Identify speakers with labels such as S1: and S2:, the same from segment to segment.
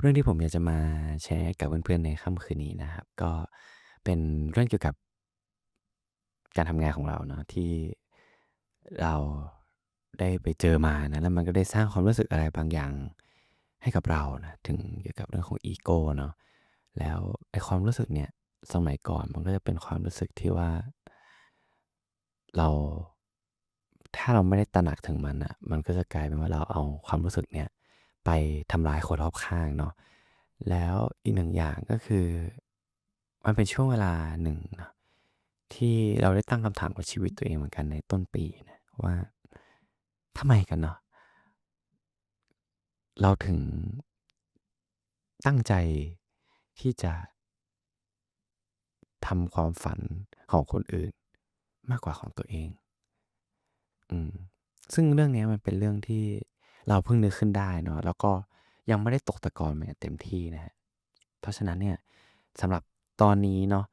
S1: เรื่องที่ผมอยากจะมาแชร์กับเพื่อนๆในค่ำคืนนี้นะครับ ก็เป็นเรื่องเกี่ยวกับการทำงานของเราเนาะที่เราได้ไปเจอมานะแล้วมันก็ได้สร้างความรู้สึกอะไรบางอย่างให้กับเรานะถึงเกี่ยวกับเรื่องของอีโก้เนาะแล้วไอ้ความรู้สึกเนี่ยสมัยก่อนมันก็จะเป็นความรู้สึกที่ว่า เราถ้าเราไม่ได้ตระหนักถึงมันอะ มันก็จะกลายเป็นว่าเราเอาความรู้สึกเนี่ย ไปทำร้ายคนรอบข้างเนาะแล้วอีกหนึ่งอย่างก็คือ มันเป็นช่วงเวลาหนึ่งนะที่เราได้ตั้งคำถามกับชีวิตตัวเองเหมือนกันในต้นปีนะว่าทำไมกันเนาะเราถึงตั้งใจที่จะทำความฝันของคนอื่นมากกว่าของตัวเอง อืม ซึ่งเรื่องนี้มันเป็นเรื่องที่ เราเพิ่งนึกขึ้นได้เนาะแล้วก็ยังไม่ได้ตกตะกอนมาเต็มที่นะฮะเพราะฉะนั้นเนี่ยสำหรับตอนนี้เนาะ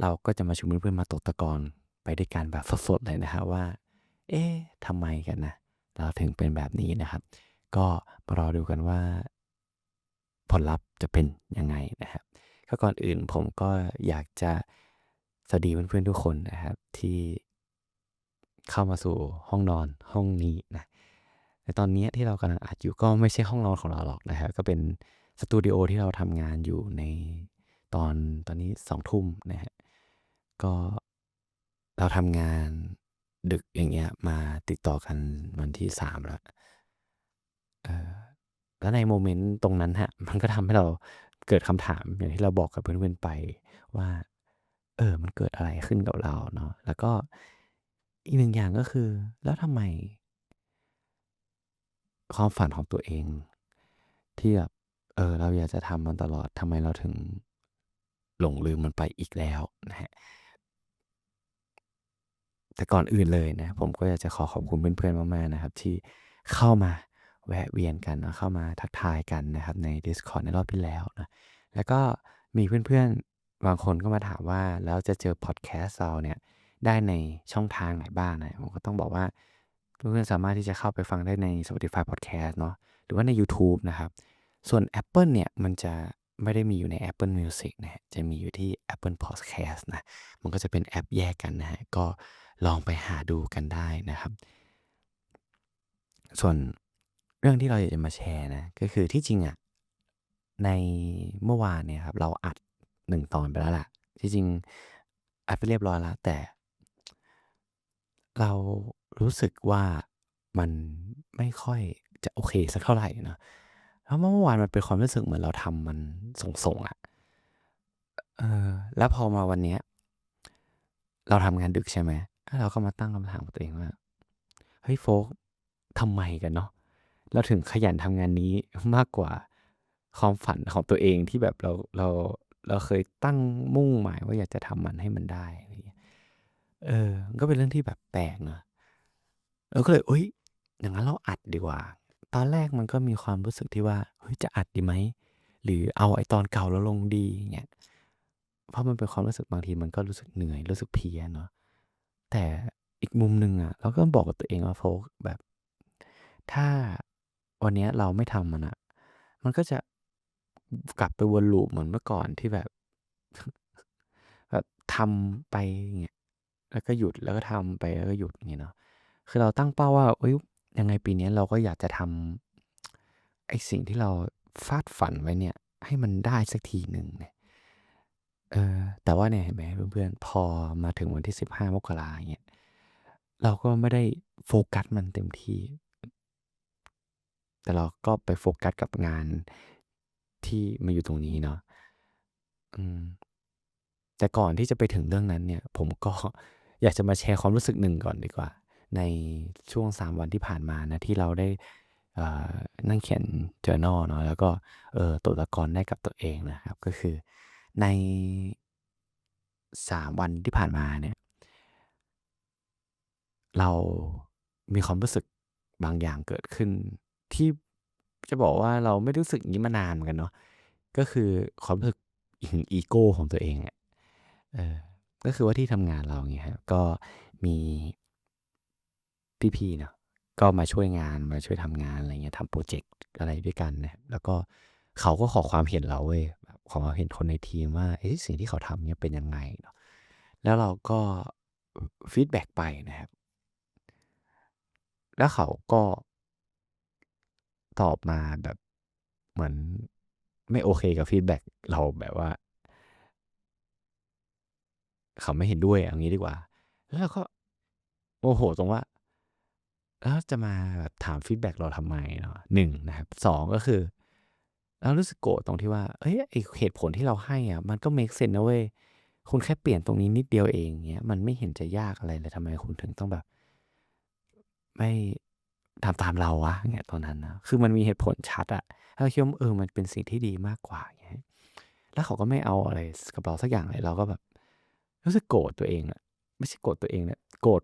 S1: เราก็จะมาชวนเพื่อนๆมาตกตะกอนไปด้วยกันแบบสดๆเลยนะครับว่า เอ๊ะทำไมกันนะเราถึงเป็นแบบนี้นะครับ ก็มารอดูกันว่า ผลลัพธ์จะเป็นยังไงนะครับก็ก่อนอื่นผมก็อยากจะสวัสดีเพื่อนๆทุกคนนะครับที่เข้ามาสู่ห้องนอนห้องนี้นะ ในตอนนี้ที่เรากำลังอัดอยู่ก็ไม่ใช่ห้องนอนของเราหรอกนะครับก็เป็นสตูดิโอที่เราทำงานอยู่ในตอนตอนนี้สองทุ่มนะฮะก็เราทำงานดึกอย่างเงี้ยมาติดต่อกันวันที่สามแล้วแล้วในโมเมนต์ตรงนั้นฮะมันก็ทำให้เราเกิดคำถามอย่างที่เราบอกกับเพื่อนๆไปว่า เออ มันเกิดอะไรขึ้นกับเราเนาะแล้วก็อีกหนึ่งอย่างก็คือ แล้วทำไม ความฝันของตัวเอง ที่แบบเออ เราอยากจะทำมันตลอดทำไมเราถึงหลงลืมมันไปอีกแล้วนะฮะแต่ก่อนอื่นเลยนะ ผมก็อยากจะขอขอบคุณเพื่อนๆมากๆนะครับ ที่เข้ามาแวะเวียนกันนะเข้ามาทักทายกันนะครับ ใน Discord ในรอบที่แล้วนะแล้วก็มีเพื่อนๆบางคนก็มาถามว่าแล้วจะเจอพอดแคสต์เราเนี่ยได้ในช่องทางไหนบ้างนะผมก็ต้องบอกว่า เพื่อนๆสามารถที่จะเข้าไปฟังได้ใน Spotify Podcast เนาะหรือว่าใน YouTube นะครับ ส่วน Apple เนี่ย มันจะไม่ได้มีอยู่ใน Apple Music นะจะมีอยู่ที่ Apple Podcast นะ มันก็จะเป็นแอปแยกกันนะฮะ ก็ลองไปหาดูกันได้นะครับ ส่วนเรื่องที่เราอยากจะมาแชร์นะ ก็คือที่จริงอะ่ะ ในเมื่อวานเนี่ยครับ เราอัดหนึ่งตอนไปแล้วล่ะ ที่จริงอัดไปเรียบร้อยแล้ว แต่ เรา รู้สึกว่ามันไม่ค่อยจะโอเคสักเท่าไหร่นะเพราะเมื่อวานมันเป็นความรู้สึกเหมือนเราทำมันส่งๆอะ่ะเออแล้วพอมาวันเนี้ย เราทำงานดึกใช่ไหมเราก็มาตั้งคำถามกับตัวเองว่าเฮ้ยโฟกทำไมกันเนาะเราถึงขยันทำงานนี้มากกว่าความฝันของตัวเองที่แบบเราเราเราเคยตั้งมุ่งหมายว่าอยากจะทำมันให้มันได้เออ ก็เป็นเรื่องที่แบบแปลกเนอะ เราก็เลยเอ้ย อย่างนั้นเราอัดดีกว่า ตอนแรกมันก็มีความรู้สึกที่ว่า เฮ้ย จะอัดดีไหม หรือเอาไอ้ตอนเก่าแล้วลงดีเงี้ยเพราะมันเป็นความรู้สึกบางทีมันก็รู้สึกเหนื่อย รู้สึกเพลียเนาะ แต่อีกมุมหนึ่งอะเราก็บอกกับตัวเองว่าโฟกแบบ ถ้าวันเนี้ยเราไม่ทำมันอะมันก็จะกลับไปวนลูปเหมือนเมื่อก่อนที่แบบ แบบทำไปเงี้ย แล้วก็หยุดแล้วก็ทำไปแล้วก็หยุดอย่างเงี้ยเนาะ คือเราตั้งเป้าว่าเอ้ยยังไงปีนี้เราก็อยากจะทำไอสิ่งที่เราฟาดฝันไว้เนี่ย ให้มันได้สักทีหนึ่งเนี่ยเออแต่ว่าเนี่ยเห็นไหมเพื่อนๆ พอมาถึงวันที่สิบห้ามกราเงี้ยเราก็ไม่ได้โฟกัสมันเต็มที่ แต่เราก็ไปโฟกัสกับงานที่มาอยู่ตรงนี้เนาะอืมแต่ก่อนที่จะไปถึงเรื่องนั้นเนี่ย ผมก็อยากจะมาแชร์ความรู้สึกหนึ่งก่อนดีกว่า ในช่วงสามวันที่ผ่านมานะที่เราได้นั่งเขียน journal เนาะแล้วก็เออตรวจตะกอนได้กับตัวเองนะครับ ก็คือในสามวันที่ผ่านมาเนี่ยเรามีความรู้สึกบางอย่างเกิดขึ้น ที่จะบอกว่าเราไม่รู้สึกอย่างนี้มานานเหมือนกันเนาะก็คือความรู้สึกอีโก้ของตัวเองอะเออก็คือว่าที่ทำงานเราเงี้ยครับก็มี พี่ๆเนาะก็มาช่วยงานมาช่วยทำงานอะไรเงี้ยทำโปรเจกต์อะไรด้วยกันนะแล้วก็เขาก็ขอความเห็นเราเว้ยขอความเห็นคนในทีมว่าเอ๊ะสิ่งที่เขาทำเนี่ยเป็นยังไงเนาะแล้วเราก็ฟีดแบ็กไปนะครับ แล้วเขาก็ตอบมาแบบเหมือนไม่โอเคกับฟีดแบ็กเราแบบว่า เขาไม่เห็นด้วยอย่างนี้ดีกว่า แล้วก็โมโหตรงว่า แล้วจะมาแบบถามฟีดแบ็กเราทำไมเนาะหนึ่งนะครับสองก็คือเรารู้สึกโกรธตรงที่ว่าเอ้ยไอเหตุผลที่เราให้อะมันก็ make sense นะเว้ยคุณแค่เปลี่ยนตรงนี้นิดเดียวเองเงี้ยมันไม่เห็นจะยากอะไรเลยทำไมคุณถึงต้องแบบ ไม่ทำตามเราวะเงี้ยตอนนั้นนะคือมันมีเหตุผลชัดอะเราคิดว่าเออมันเป็นสิ่งที่ดีมากกว่าเงี้ยแล้วเขาก็ไม่เอาอะไรกับเราสักอย่างเลยเราก็แบบ รู้สึกโกรธตัวเองอะไม่ใช่โกรธตัวเองเนี่ยโกรธ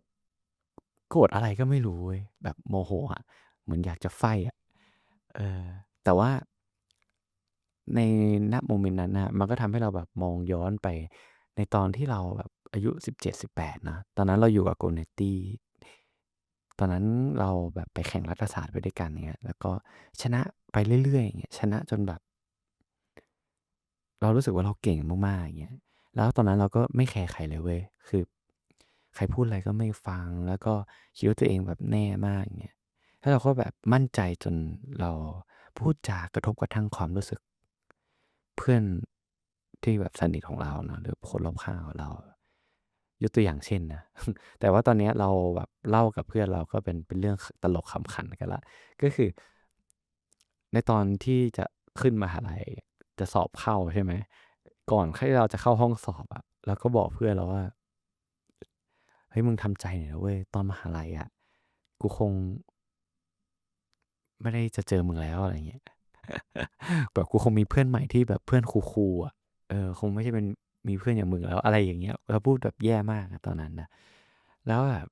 S1: โกรธอะไรก็ไม่รู้เว้ยแบบโมโหอะเหมือนอยากจะไฟอะเออแต่ว่า ในณโมเมนต์นั้นนะมันก็ทำให้เราแบบมองย้อนไป ในตอนที่เราแบบอายุสิบเจ็ดสิบแปดนะ ตอนนั้นเราอยู่กับโกเนตี้ตอนนั้นเราแบบไปแข่งรัฐศาสตร์ไปด้วยกันเงี้ย แล้วก็ชนะไปเรื่อยๆอย่างเงี้ยชนะจนแบบ เรารู้สึกว่าเราเก่งมากๆอย่างเงี้ยแล้วตอนนั้นเราก็ไม่แคร์ใครเลยเว้ยคือ ใครพูดอะไรก็ไม่ฟัง แล้วก็คิดว่าตัวเองแบบแน่มากอย่างเงี้ย แล้วเราก็แบบมั่นใจจนเราพูดจากระทบกระทั่งความรู้สึก เพื่อนที่แบบสนิทของเราเนาะหรือคนรอบข้างของเรา ยกตัวอย่างเช่นนะ แต่ว่าตอนเนี้ยเราแบบเล่ากับเพื่อนเราก็เป็นเป็นเรื่องตลกขำขันกันละ ก็คือ ในตอนที่จะขึ้นมหาลัยจะสอบเข้าใช่ไหม ก่อนที่เราจะเข้าห้องสอบอะเราก็บอกเพื่อนเราว่า เฮ้ยมึงทำใจหน่อยนะเว้ยตอนมหาลัยอะกูคง ไม่ได้จะเจอมึงแล้วอะไรเงี้ยแบบกูคงมีเพื่อนใหม่ที่แบบเพื่อนคูลๆอะเออ คงไม่ใช่เป็นมีเพื่อนอย่างมึงแล้ว อะไรอย่างเงี้ยเราพูดแบบแย่มากตอนนั้นนะแล้วแบบ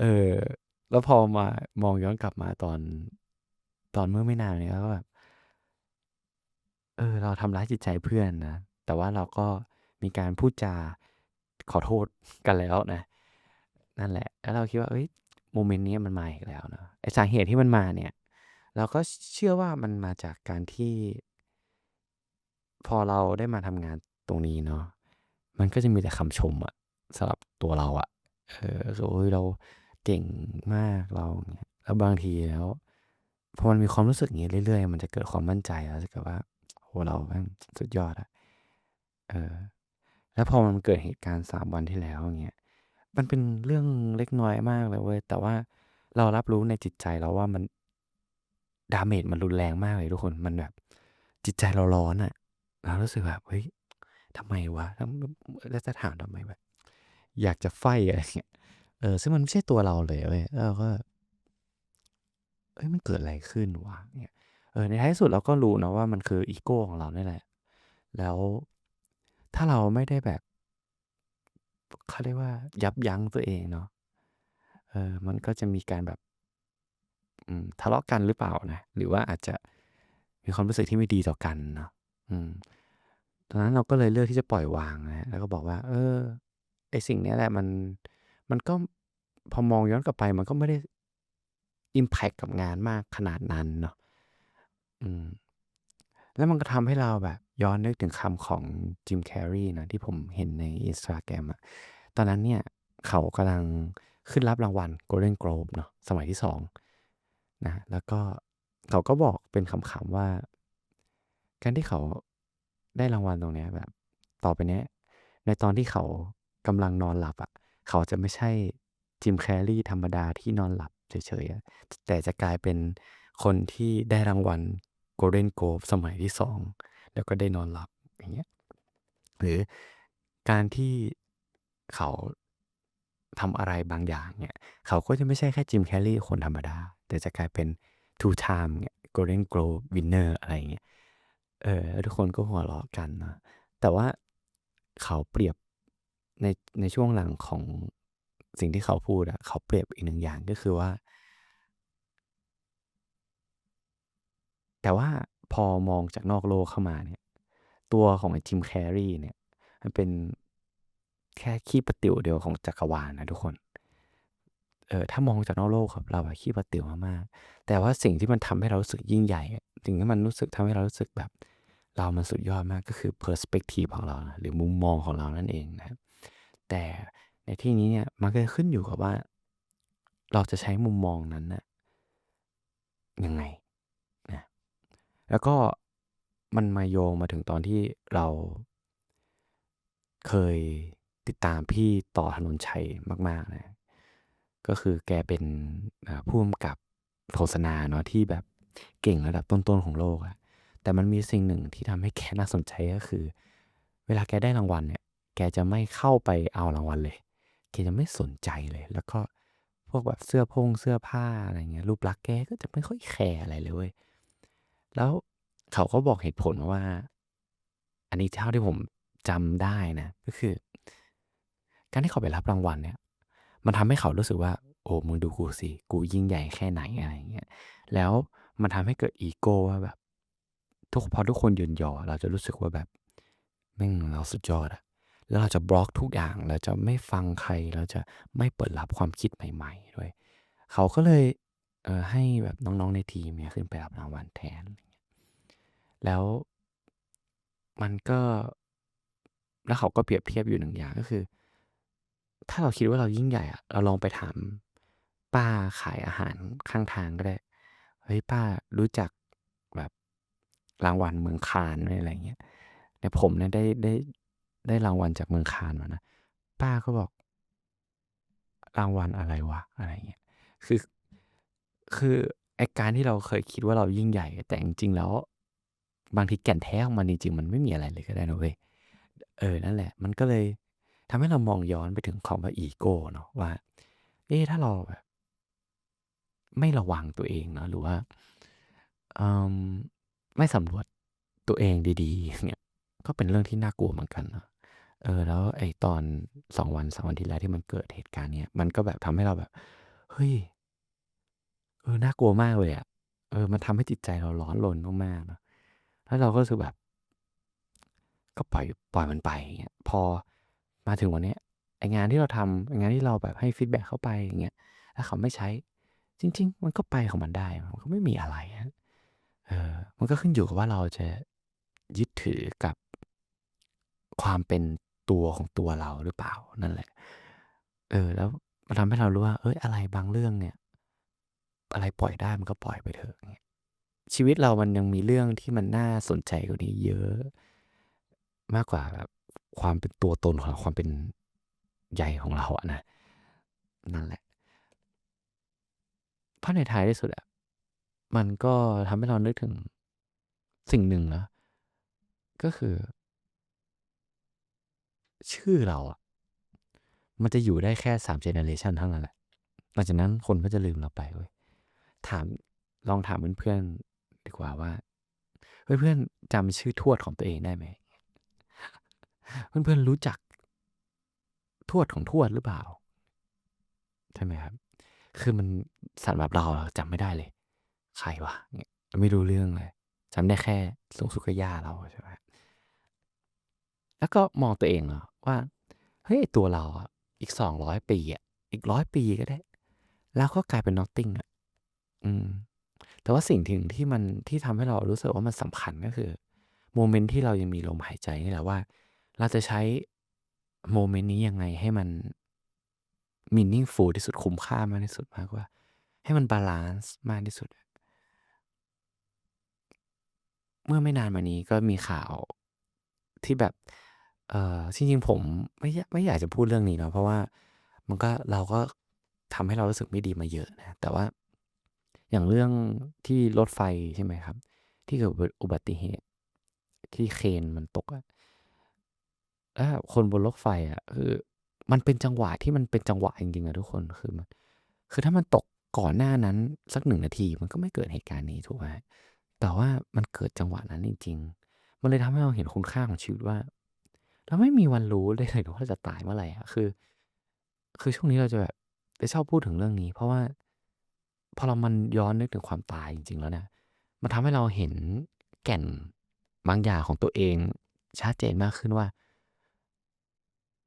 S1: เออ แล้วพอมามองย้อนกลับมาตอนตอนเมื่อไม่นานเนี้ยก็แบบเออ เราทำร้ายจิตใจเพื่อนนะ แต่ว่าเราก็มีการพูดจา ขอโทษกันแล้วนะ นั่นแหละ แล้วเราคิดว่า เอ้ยโมเมนต์นี้มันมาอีกแล้วเนาะไอสาเหตุที่มันมาเนี่ย เราก็เชื่อว่ามันมาจากการที่ พอเราได้มาทำงานตรงนี้เนาะมันก็จะมีแต่คำชมอะสำหรับตัวเราอะเออโอ้ยเราเก่งมากเราเนี่ยแล้วบางทีแล้วพอมันมีความรู้สึกอย่างนี้เรื่อยๆ มันจะเกิดความมั่นใจแล้วจะเกิดว่าโหเราแม่งสุดยอดอะเออ แล้วพอมันเกิดเหตุการณ์สามวันที่แล้ว อย่างเงี้ย มันเป็นเรื่องเล็กน้อยมากเลยเว้ย แต่ว่าเรารับรู้ในจิตใจเราว่ามันดาเมจมันรุนแรงมากเลยทุกคน มันแบบ จิตใจเราร้อนอะ เรารู้สึกแบบ เฮ้ย ทำไมวะ แล้วจะถามทำไมแบบ อยากจะไฟอะไรเงี้ย เออ ซึ่งมันไม่ใช่ตัวเราเลยเว้ย แล้วเราก็เอ้ย มันเกิดอะไรขึ้นวะ เนี่ย เออ ในท้ายสุดเราก็รู้นะว่ามันคืออีโก้ของเราเนี่ยแหละ แล้ว ถ้าเราไม่ได้แบบ เขาเรียกว่า ยับยั้งตัวเองเนาะ เออ มันก็จะมีการแบบ อืม ทะเลาะกันหรือเปล่านะ หรือว่าอาจจะมีความรู้สึกที่ไม่ดีต่อกันเนาะ อืม ตอนนั้นเราก็เลยเลือกที่จะปล่อยวางนะ แล้วก็บอกว่า เออ ไอสิ่งนี้แหละมัน มันก็พอมองย้อนกลับไปมันก็ไม่ได้อิมแพคกับงานมากขนาดนั้นเนาะ อืม แล้วมันก็ทำให้เราแบบ ย้อนนึกถึงคำของจิมแคร์รีนะที่ผมเห็นในอินสตาแกรมอะตอนนั้นเนี่ย เขากำลังขึ้นรับรางวัล Golden Globe เนาะสมัยที่สองนะแล้วก็เขาก็บอกเป็นคำๆว่า การที่เขาได้รางวัลตรงเนี้ยแบบ ต่อไปเนี้ย ในตอนที่เขากำลังนอนหลับอะเขาจะไม่ใช่จิมแคร์รีธรรมดาที่นอนหลับเฉยๆแต่จะกลายเป็นคนที่ได้รางวัล Golden Globe สมัยที่สอง แล้วก็ได้นอนหลับอย่างเงี้ย หรือการที่เขาทำอะไรบางอย่างเนี่ย เขาก็จะไม่ใช่แค่จิมแคร์รีคนธรรมดา แต่จะกลายเป็น two time เนี่ย Golden Globe winner อะไรอย่างเงี้ย เออทุกคนก็หัวเราะกันนะแต่ว่าเขาเปรียบในในช่วงหลังของสิ่งที่เขาพูดอะเขาเปรียบอีกหนึ่งอย่างก็คือว่า แต่ว่า พอมองจากนอกโลกเข้ามาเนี่ย ตัวของไอ้จิมแคร์รีเนี่ย มันเป็นแค่ขี้ประติ๋วเดียวของจักรวาลนะทุกคน เออถ้ามองจากนอกโลกครับ เราอะขี้ประติ๋วมากๆแต่ว่าสิ่งที่มันทำให้เรารู้สึกยิ่งใหญ่ สิ่งที่มันรู้สึกทำให้เรารู้สึกแบบ เรามันสุดยอดมากก็คือ perspective ของเรานะหรือมุมมองของเรานั่นเองนะแต่ในที่นี้เนี่ยมันก็ขึ้นอยู่กับว่า เราจะใช้มุมมองนั้นนะยังไง แล้วก็มันมาโยงมาถึงตอนที่เราเคยติดตามพี่ต่อถนนชัยมากๆนะ ก็คือแกเป็นผู้กำกับโฆษณาเนาะที่แบบเก่งระดับต้นๆของโลกอะแต่มันมีสิ่งหนึ่งที่ทำให้แกน่าสนใจก็คือ เวลาแกได้รางวัลเนี่ย แกจะไม่เข้าไปเอารางวัลเลย แกจะไม่สนใจเลย แล้วก็พวกแบบเสื้อพงเสื้อผ้าอะไรเงี้ยรูปลักษณ์แกก็จะไม่ค่อยแคร์อะไรเลยเว้ย แล้วเขาก็บอกเหตุผลว่า อันนี้เท่าที่ผมจำได้นะ ก็คือ การที่เขาไปรับรางวัลเนี่ย มันทำให้เขารู้สึกว่า โอ้มึงดูกูสิ กูยิ่งใหญ่แค่ไหนอะไรอย่างเงี้ยแล้วมันทำให้เกิดอีโก้ว่าแบบ ทุกพอทุกคนยืนยอ เราจะรู้สึกว่าแบบแม่งเราสุดยอดอะแล้วเราจะบล็อกทุกอย่าง เราจะไม่ฟังใคร เราจะไม่เปิดรับความคิดใหม่ ๆ ด้วย เขาก็เลย เออให้แบบน้อง ๆ ในทีมเนี่ยขึ้นไปรับรางวัลแทนแล้ว มันก็ แล้วเขาก็เปรียบเทียบอยู่หนึ่งอย่าง ก็คือ ถ้าเราคิดว่าเรายิ่งใหญ่อะ เราลองไปถามป้าขายอาหารข้างทางก็ได้ เฮ้ย ป้ารู้จักแบบรางวัลเมืองคานไหม อะไรเงี้ย เนี่ยผมเนี่ยได้ ได้ ได้รางวัลจากเมืองคานมานะ ป้าก็บอก รางวัลอะไรวะ อะไรเงี้ย คือ คือไอการที่เราเคยคิดว่าเรายิ่งใหญ่ แต่จริงๆแล้ว บางทีแก่นแท้ของมันจริงๆมันไม่มีอะไรเลยก็ได้นะเว้ยเออนั่นแหละ มันก็เลยทำให้เรามองย้อนไปถึงคำว่าอีโก้เนาะว่า เอ๊ะถ้าเราแบบไม่ระวังตัวเองเนาะหรือว่าไม่สำรวจตัวเองดีๆ เนี่ย ก็เป็นเรื่องที่น่ากลัวเหมือนกันเนาะเออ แล้วไอ้ตอนสองวันสามวันที่แล้วที่มันเกิดเหตุการณ์เนี้ยมันก็แบบทำให้เราแบบ เฮ้ย เออ น่ากลัวมากเลยอะ เออ มันทำให้จิตใจเราร้อนรนมาก ๆ เนาะ แล้วเราก็รู้สึกแบบ ก็ปล่อย ปล่อยมันไป อย่างเงี้ย พอมาถึงวันเนี้ย ไองานที่เราทำ ไองานที่เราแบบให้ฟีดแบ็กเข้าไป อย่างเงี้ย ถ้าเขาไม่ใช้ จริง ๆ มันก็ไปของมันได้ มันก็ไม่มีอะไรเออ มันก็ขึ้นอยู่กับว่าเราจะยึดถือกับ ความเป็นตัวของตัวเราหรือเปล่า นั่นแหละ เออ แล้วมันทำให้เรารู้ว่าเอ้ย อะไรบางเรื่องเนี่ย อะไรปล่อยได้มันก็ปล่อยไปเถอะเงี้ยชีวิตเรามันยังมีเรื่องที่มันน่าสนใจกว่านี้เยอะ มากกว่าแบบความเป็นตัวตนของความเป็นใหญ่ของเราอะนะนั่นแหละเพราะในท้ายที่สุดอะมันก็ทำให้เรานึกถึงสิ่งหนึ่งนะก็คือ ชื่อเราอะมันจะอยู่ได้แค่สามเจเนอเรชันเท่านั้นแหละหลังจากนั้นคนก็จะลืมเราไปเว้ย ถามลองถามเพื่อนๆดีกว่าว่าเพื่อนๆจำชื่อทวดของตัวเองได้ไหมเพื่อนๆรู้จักทวดของทวดหรือเปล่า ใช่ไหมครับ คือมันสัตว์แบบเราจำไม่ได้เลย ใครวะไม่รู้เรื่องเลยจำได้แค่สูงสุกย่าเราใช่ไหมแล้วก็มองตัวเองเนาะว่าเฮ้ยตัวเราอะอีกสองร้อยปีอะอีกร้อยปีก็ได้ แล้วก็กลายเป็นนอตติงอะ อืม แต่ว่าสิ่งถึงที่มัน ที่ทำให้เรารู้สึกว่ามันสำคัญ ก็คือโมเมนต์ที่เรายังมีลมหายใจนี่แหละว่า เราจะใช้โมเมนต์นี้ยังไงให้มันมีนิ่งฟูที่สุด คุ้มค่ามากที่สุดมากกว่า ให้มันบาลานซ์มากที่สุดเมื่อไม่นานมานี้ก็มีข่าวที่แบบ เออจริง ๆ ผมไม่อยาก ไม่อยากจะพูดเรื่องนี้เนาะ เพราะว่ามันก็ เราก็ทำให้เรารู้สึกไม่ดีมาเยอะนะ แต่ว่า อย่างเรื่องที่รถไฟใช่ไหมครับ ที่เกิดอุบัติเหตุ ที่เคนมันตกอะแล้วคนบนรถไฟอะคือมันเป็นจังหวะที่มันเป็นจังหวะจริงๆอะทุกคนคือมันคือถ้ามันตกก่อนหน้านั้นสักหนึ่งนาทีมันก็ไม่เกิดเหตุการณ์นี้ถูกไหมแต่ว่ามันเกิดจังหวะนั้นจริง ๆ มันเลยทำให้เราเห็นคุณค่าของชีวิตว่า เราไม่มีวันรู้ได้เลยว่าจะตายเมื่อไหร่อะคือ คือช่วงนี้เราจะแบบจะชอบพูดถึงเรื่องนี้ เพราะว่า พอเรามันย้อนนึกถึงความตายจริง ๆ แล้วเนี่ย มันทำให้เราเห็นแก่นบางอย่างของตัวเองชัดเจนมากขึ้นว่า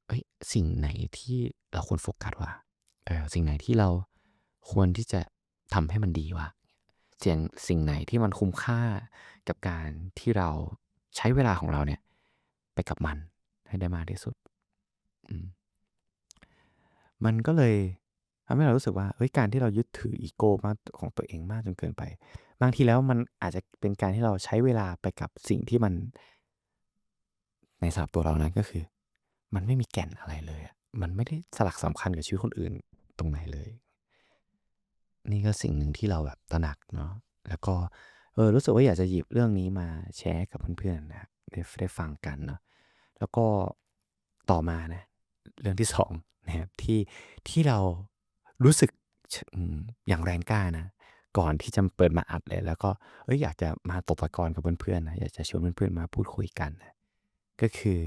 S1: เอ้ยสิ่งไหนที่เราควรโฟกัสว่าเออสิ่งไหนที่เราควรที่จะทำให้มันดีวะเสียงสิ่งไหนที่มันคุ้มค่ากับการที่เราใช้เวลาของเราเนี่ย ไปกับมันให้ได้มากที่สุดอืมมันก็เลย ทำให้เรารู้สึกว่าเฮ้ยการที่เรายึดถืออีโกมากของตัวเองมากจนเกินไป บางทีแล้วมันอาจจะเป็นการที่เราใช้เวลาไปกับสิ่งที่มัน ในสำหรับตัวเรานะก็คือ มันไม่มีแก่นอะไรเลยอะมันไม่ได้สลักสำคัญกับชีวิตคนอื่นตรงไหนเลย นี่ก็สิ่งหนึ่งที่เราแบบตระหนักเนาะแล้วก็เออรู้สึกว่าอยากจะหยิบเรื่องนี้มาแชร์กับเพื่อนๆนะได้ได้ฟังกันเนาะแล้วก็ต่อมานะ เรื่องที่สองนะครับที่ที่เรา รู้สึก ช อืม อย่างแรงกล้านะ ก่อนที่จะเปิดมาอัดเลย แล้วก็เอ้ย อยากจะมาตกตะกอนกับเพื่อน ๆ นะ อยากจะชวนเพื่อน ๆ มาพูดคุยกันนะก็คือ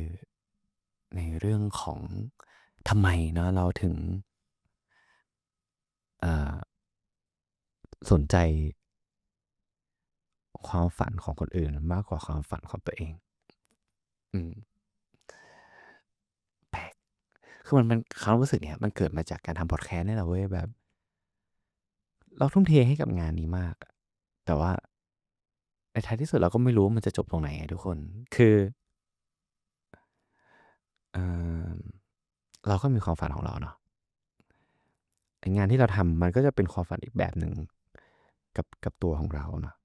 S1: ในเรื่องของ ทำไมเนาะเราถึง เอ่อ สนใจ ความฝันของคนอื่นมากกว่าความฝันของตัวเอง อืม แปลก คือมันมันความรู้สึกเนี่ยมันเกิดมาจากการทำพอดแคสต์นี่แหละเว้ยแบบ เราทุ่มเทให้กับงานนี้มาก แต่ว่าในท้ายที่สุดเราก็ไม่รู้ว่ามันจะจบตรงไหนไงทุกคน คือเออเราก็มีความฝันของเราเนาะงานที่เราทำมันก็จะเป็นความฝันอีกแบบหนึ่งกับกับตัวของเราเนาะ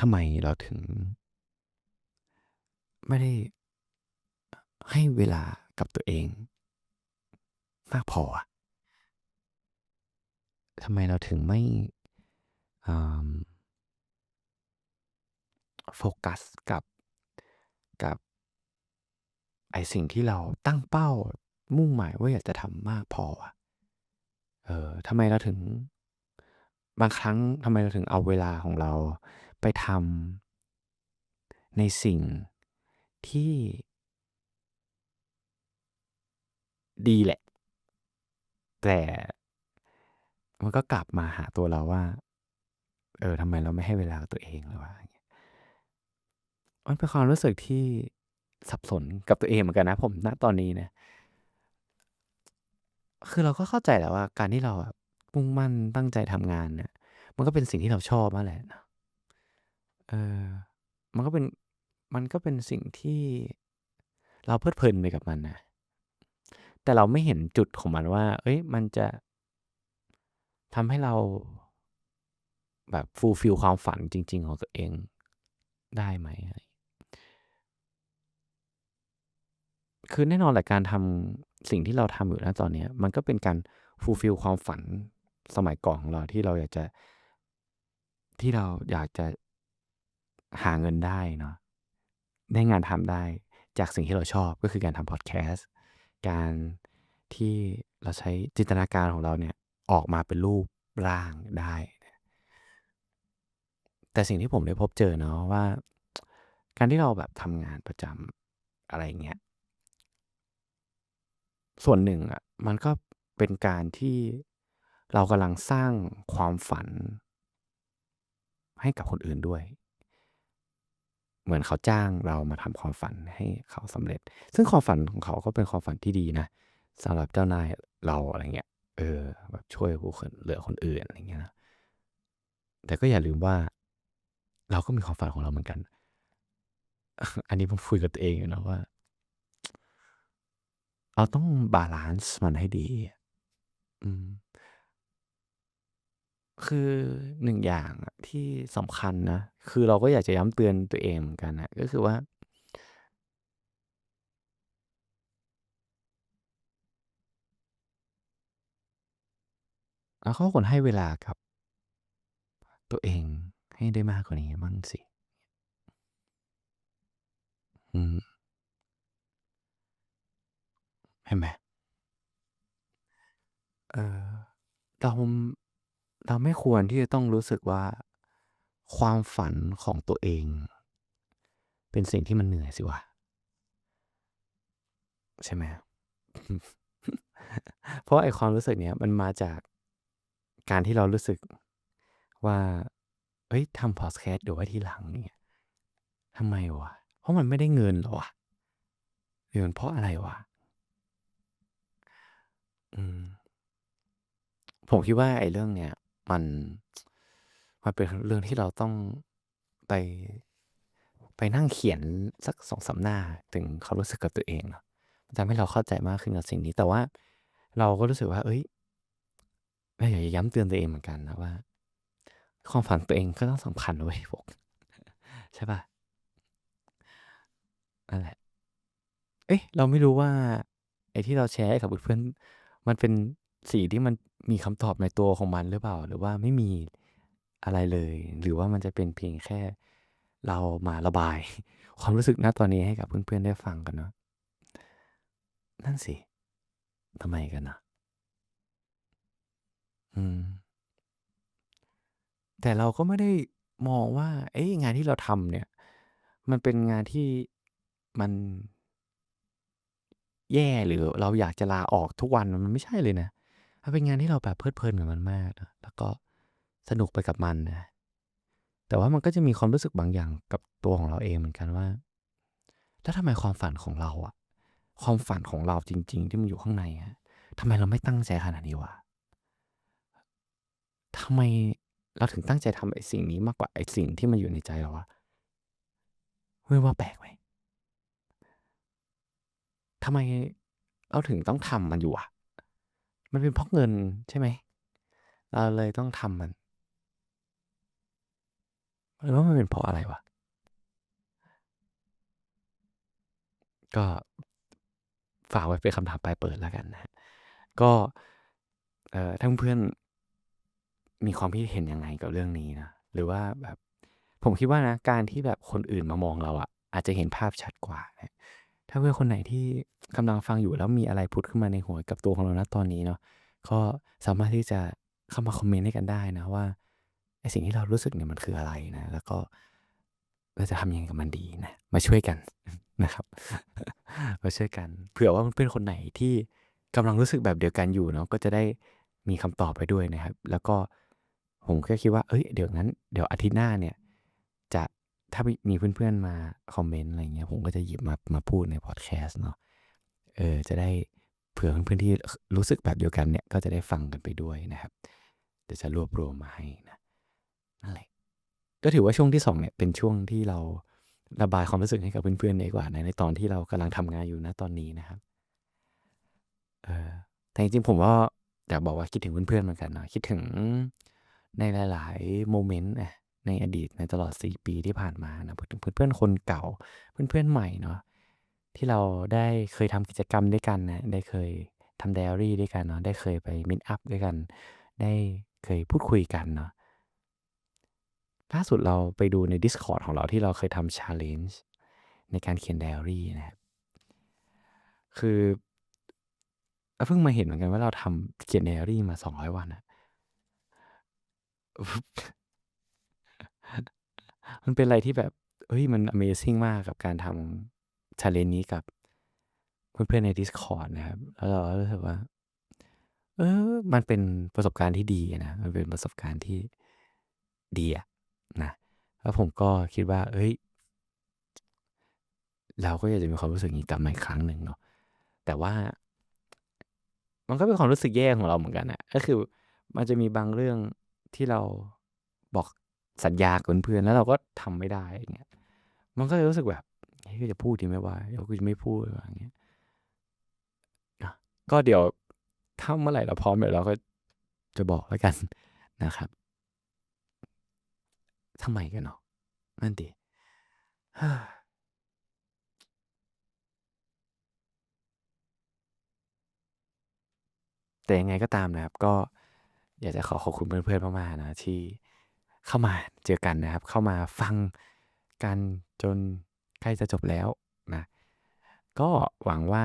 S1: ทำไมเราถึง ไม่ได้ ให้เวลากับตัวเอง มากพออะทำไมเราถึงไม่โฟกัสกับกับไอสิ่งที่เราตั้งเป้ามุ่งหมายว่าอยากจะทำมากพออะเออทำไมเราถึง บางครั้งทำไมเราถึงเอาเวลาของเราไปทำในสิ่งที่ ดีแหละ แต่มันก็กลับมาหาตัวเราว่า เออทำไมเราไม่ให้เวลากับตัวเองเลยวะอย่างเงี้ยมันเป็นความรู้สึกที่สับสนกับตัวเองเหมือนกันนะ ผมณตอนนี้นะ คือเราก็เข้าใจแหละว่า การที่เราแบบมุ่งมั่นตั้งใจทำงานเนี่ย มันก็เป็นสิ่งที่เราชอบนั่นแหละนะเออ มันก็เป็น มันก็เป็นสิ่งที่เราเพลิดเพลินไปกับมันนะ แต่เราไม่เห็นจุดของมันว่า เอ้ย มันจะทำให้เราแบบ fulfill ความฝันจริง ๆ ของตัวเองได้ไหม คือแน่นอนแหละการทำสิ่งที่เราทำอยู่ณตอนนี้มันก็เป็นการ fulfill ความฝันสมัยก่อนของเราที่เราอยากจะที่เราอยากจะหาเงินได้เนาะได้งานทำได้จากสิ่งที่เราชอบก็คือการทำพอดแคสต์ การที่เราใช้จินตนาการของเราเนี่ยออกมาเป็นรูปร่างได้ แต่สิ่งที่ผมได้พบเจอเนาะว่า การที่เราแบบทำงานประจำอะไรเงี้ย ส่วนหนึ่งอะมันก็เป็นการที่เรากำลังสร้างความฝันให้กับคนอื่นด้วย เหมือนเขาจ้างเรามาทำความฝันให้เขาสำเร็จ ซึ่งความฝันของเขาก็เป็นความฝันที่ดีนะสำหรับเจ้านายเราอะไรเงี้ย เออ แบบช่วยผู้คนเหลือคนอื่นอะไรเงี้ยนะ แต่ก็อย่าลืมว่า เราก็มีความฝันของเราเหมือนกัน อันนี้ผมคุยกับตัวเองอยู่นะว่า เราต้องบาลานซ์มันให้ดี อืม คือหนึ่งอย่างอะที่สำคัญนะ คือเราก็อยากจะย้ำเตือนตัวเองเหมือนกันนะก็คือว่าเราก็ควรให้เวลากับ ตัวเองให้ได้มากกว่านี้บ้างสิ อืม เห็นไหม เออ เรา เราไม่ควรที่จะต้องรู้สึกว่า ความฝันของตัวเอง เป็นสิ่งที่มันเหนื่อยสิวะใช่ไหม เพราะไอ้ความรู้สึกเนี้ยมันมาจากการที่เรารู้สึกว่าเฮ้ยทำพอดแคสต์เดี๋ยวไว้ทีหลังเนี่ยทำไมวะ เพราะมันไม่ได้เงินหรอวะหรือมันเพราะอะไรวะอืมผมคิดว่าไอ้เรื่องเนี้ย มัน มันเป็นเรื่องที่เราต้องไปไปนั่งเขียนสัก2-3หน้าถึงความรู้สึกกับตัวเองเนาะมันทำให้เราเข้าใจมากขึ้นกับสิ่งนี้ แต่ว่าเราก็รู้สึกว่าเฮ้ยเราอยากจะย้ำเตือนตัวเองเหมือนกันนะว่า ความฝันตัวเองก็ต้องสำคัญเว้ยพวกใช่ปล่า?นั่นแหละ เอ๊ะเราไม่รู้ว่า ไอ้ที่เราแชร์กับเพื่อนมันเป็น สิ่งที่มันมีคำตอบในตัวของมันหรือเปล่า?หรือว่าไม่มีอะไรเลย หรือว่ามันจะเป็นเพียงแค่เรามาระบาย ความรู้สึกณตอนนี้ให้กับเพื่อนๆได้ฟังกันเนาะนั่นสิทำไมกันนะ?อืม แต่เราก็ไม่ได้มองว่า เอ๊ะงานที่เราทำเนี่ย มันเป็นงานที่มันแย่หรือเราอยากจะลาออกทุกวันมันไม่ใช่เลยนะ มันเป็นงานที่เราแบบเพลิดเพลินกับมันมากนะแล้วก็สนุกไปกับมันนะแต่ว่ามันก็จะมีความรู้สึกบางอย่างกับตัวของเราเองเหมือนกันว่า แล้วทำไมความฝันของเราอะความฝันของเราจริง ๆ ที่มันอยู่ข้างในอะทำไมเราไม่ตั้งใจขนาดนี้วะ?ทำไมเราถึงตั้งใจทำไอ้สิ่งนี้มากกว่าไอ้สิ่งที่มันอยู่ในใจเราวะ?คุณว่าแปลกไหม?ทำไมเราถึงต้องทำมันอยู่วะ? มันเป็นเพราะเงินใช่ไหม?เราเลยต้องทำมันหรือว่ามันเป็นเพราะอะไรวะ?ก็ฝากไว้เป็นคำถามปลายเปิดแล้วกันนะ ก็เอ่อถ้าเพื่อนมีความคิดเห็นยังไงกับเรื่องนี้นะ หรือว่าแบบผมคิดว่านะ การที่แบบคนอื่นมามองเราอะอาจจะเห็นภาพชัดกว่านะาเพื่อนคนไหนที่กำลังฟังอยู่แล้วมีอะไรผุดขึ้นมาในหัวกับตัวของเราณตอนนี้เนาะก็สามารถที่จะเข้ามาคอมเมนต์ให้กันได้นะว่าไอสิ่งที่เรารู้สึกเนี่ยมันคืออะไรนะ แล้วก็เราจะทำยังไงกับมันดีนะ มาช่วยกันนะครับ มาช่วยกัน เผื่อว่าเพื่อนคนไหนที่กำลังรู้สึกแบบเดียวกันอยู่เนาะก็จะได้มีคำตอบไปด้วยนะครับ แล้วก็ผมแค่คิดว่าเฮ้ย เดี๋ยวงั้น เดี๋ยวอาทิตย์หน้าเนี่ย จะ ถ้ามีเพื่อนๆมาคอมเมนต์อะไรเงี้ยผมก็จะหยิบมามาพูดในพอดแคสต์เนาะเออจะได้เผื่อเพื่อนๆที่รู้สึกแบบเดียวกันเนี่ยก็จะได้ฟังกันไปด้วยนะครับเดี๋ยวจะรวบรวมมาให้นะนั่นแหละก็ถือว่าช่วงที่2เนี่ยเป็นช่วงที่เราระบายความรู้สึกให้กับเพื่อนๆดีกว่านะในตอนที่เรากำลังทำงานอยู่ณตอนนี้นะครับเออแต่จริงๆผมก็อยากบอกว่าคิดถึงเพื่อนๆเหมือนกันเนาะคิดถึงในหลาย ๆ โมเมนต์อะ ในอดีตในตลอด 4 ปีที่ผ่านมานะเพูดถึงเพื่อนคนเก่าเพื่อนๆใหม่เนาะที่เราได้เคยทำกิจกรรมด้วยกันนะได้เคยทำไดอะรีด้วยกันเนาะได้เคยไป meet up ด้วยกัน ได้เคยพูดคุยกันเนาะล่าสุดเราไปดูใน Discord ของเราที่เราเคยทำ challenge ในการเขียนไดอะรีนะครับคือเพิ่งมาเห็นเหมือนกันว่าเราทำเขียนไดอะรีมา 200 วันอะ มันเป็นอะไรที่แบบ เฮ้ย มันอะเมซิงมากกับการทำ challenge นี้กับเพื่อนๆใน Discord นะครับ แล้วเราก็รู้สึกว่า เออ มันเป็นประสบการณ์ที่ดีนะ มันเป็นประสบการณ์ที่ดีอะนะ แล้วผมก็คิดว่าเฮ้ย เราก็อยากจะมีความรู้สึกอย่างงี้กลับมาอีกครั้งหนึ่งเนาะ แต่ว่า มันก็เป็นความรู้สึกแย่ของเราเหมือนกันนะก็คือ มันจะมีบางเรื่องที่เราบอก สัญญากับเพื่อนๆแล้วเราก็ทำไม่ได้อย่างเงี้ยมันก็เลยรู้สึกแบบเฮ้ยจะพูดดีไหมวะหรือว่ากูจะไม่พูดดีกว่าอย่างเงี้ยก็เดี๋ยวถ้าเมื่อไหร่เราพร้อมเดี๋ยวเราก็จะบอกแล้วกันนะครับทำไมกันเนาะนั่นดิแต่ยังไงก็ตามนะครับ ก็อยากจะขอขอบคุณเพื่อนๆมากๆนะที่ เข้ามาเจอกันนะครับ เข้ามาฟังกันจนใกล้จะจบแล้วนะก็หวังว่า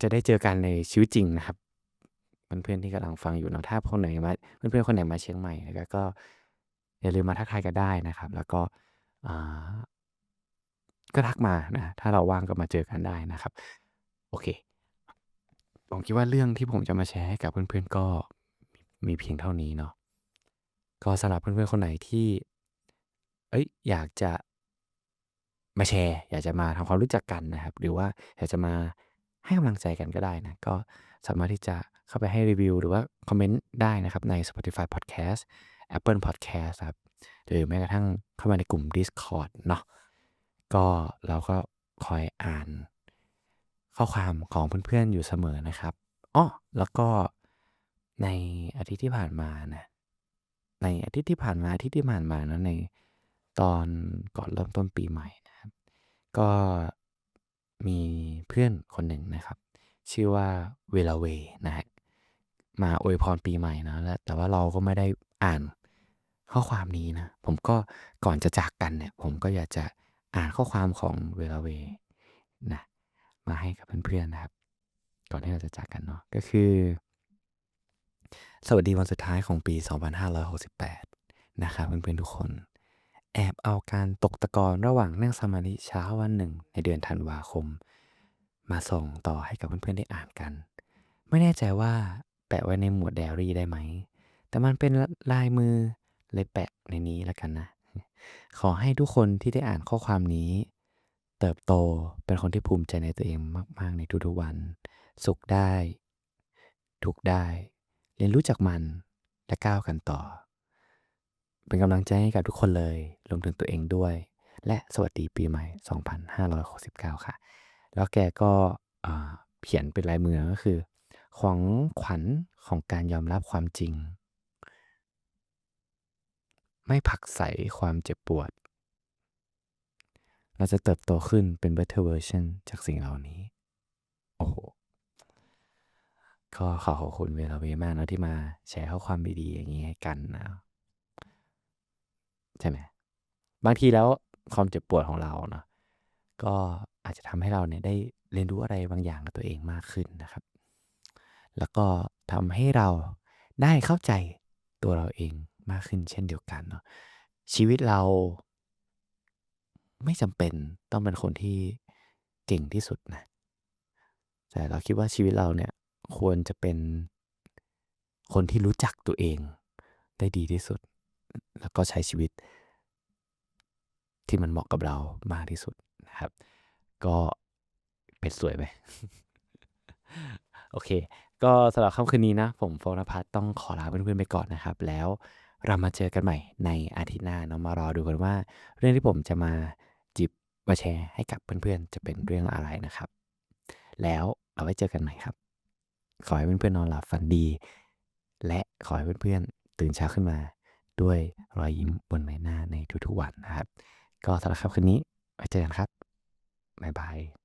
S1: จะได้เจอกันในชีวิตจริงนะครับเพื่อนๆที่กำลังฟังอยู่เนาะถ้าคนไหนมาเพื่อนๆคนไหนมาเชียงใหม่นะครับก็อย่าลืมมาทักทายกันได้นะครับ แล้วก็อ่าก็ทักมานะถ้าเราว่างก็มาเจอกันได้นะครับ โอเค ผมคิดว่าเรื่องที่ผมจะมาแชร์ให้กับเพื่อนๆก็มีเพียงเท่านี้เนาะ ก็สำหรับเพื่อนๆคนไหนที่เฮ้ยอยากจะมาแชร์ อยากจะมาทำความรู้จักกันนะครับ หรือว่าอยากจะมาให้กำลังใจกันก็ได้นะ ก็สามารถที่จะเข้าไปให้รีวิว หรือว่าคอมเมนต์ได้นะครับใน Spotify Podcast Apple Podcast ครับหรือแม้กระทั่งเข้ามาในกลุ่ม Discord เนาะก็เราก็คอยอ่าน ข้อความของเพื่อนๆอยู่เสมอนะครับอ้อแล้วก็ในอาทิตย์ที่ผ่านมานะ ในอาทิตย์ที่ผ่านมาอาทิตย์ที่ผ่านมานะในตอนก่อนเริ่มต้นปีใหม่นะครับ ก็มีเพื่อนคนหนึ่งนะครับ ชื่อว่าเวลาเวนะฮะมาอวยพรปีใหม่นะแล้วแต่ว่าเราก็ไม่ได้อ่านข้อความนี้นะ ผมก็ก่อนจะจากกันเนี่ย ผมก็อยากจะอ่านข้อความของเวลาเวนะมาให้กับเพื่อนๆนะครับ ก่อนที่เราจะจากกันเนาะก็คือ สวัสดีวันสุดท้ายของปี 2568 นะครับเพื่อนๆทุกคน แอบเอาการตกตะกอนระหว่างนั่งสมาธิเช้าวันหนึ่ง ในเดือนธันวาคม มาส่งต่อให้กับเพื่อนๆได้อ่านกัน ไม่แน่ใจว่าแปะไว้ในหมวดไดอารี่ได้ไหม แต่มันเป็นลายมือเลยแปะในนี้แล้วกันนะ ขอให้ทุกคนที่ได้อ่านข้อความนี้ เติบโตเป็นคนที่ภูมิใจในตัวเองมาก ๆ ในทุกๆวัน สุขได้ ทุกได้ รียนรู้จากมันและก้าวกันต่อ เป็นกำลังใจให้กับทุกคนเลยรวมถึงตัวเองด้วย และสวัสดีปีใหม่ 2569 ค่ะ แล้วแกก็เขียนเป็นลายมือก็คือ ของขวัญของการยอมรับความจริง ไม่ผลักใสความเจ็บปวด เราจะเติบโตขึ้นเป็น better version จากสิ่งเหล่านี้ โอ้โห ก็ขอขอบคุณเวลาเวมากนะที่มาแชร์ข้อความดีๆอย่างนี้ให้กันนะ ใช่ไหมบางทีแล้วความเจ็บปวดของเราเนาะก็อาจจะทำให้เราเนี่ยได้เรียนรู้อะไรบางอย่างกับตัวเองมากขึ้นนะครับ แล้วก็ทำให้เราได้เข้าใจตัวเราเองมากขึ้นเช่นเดียวกันเนาะชีวิตเรา ไม่จำเป็นต้องเป็นคนที่เก่งที่สุดนะ แต่เราคิดว่าชีวิตเราเนี่ย ควรจะเป็นคนที่รู้จักตัวเองได้ดีที่สุด แล้วก็ใช้ชีวิต ที่มันเหมาะกับเรามากที่สุดนะครับ ก็เป็ดสวยไหมโอเค ก็สำหรับค่ำคืนนี้นะ ผมโฟนพัฒน์ต้องขอลาเพื่อนๆไปก่อนนะครับ แล้วเรามาเจอกันใหม่ในอาทิตย์หน้าเนาะมารอดูกันว่า เรื่องที่ผมจะมาจิบมาแชร์ให้กับเพื่อนๆ จะเป็นเรื่องอะไรนะครับ แล้วเราไว้เจอกันใหม่ครับ ขอให้เพื่อนๆนอนหลับฝันดี และขอให้เพื่อนๆตื่นเช้าขึ้นมา ด้วยรอยยิ้มบนใบหน้าในทุกๆวันนะครับ ก็สำหรับครับคืนนี้ไว้เจอกันครับบ๊ายบาย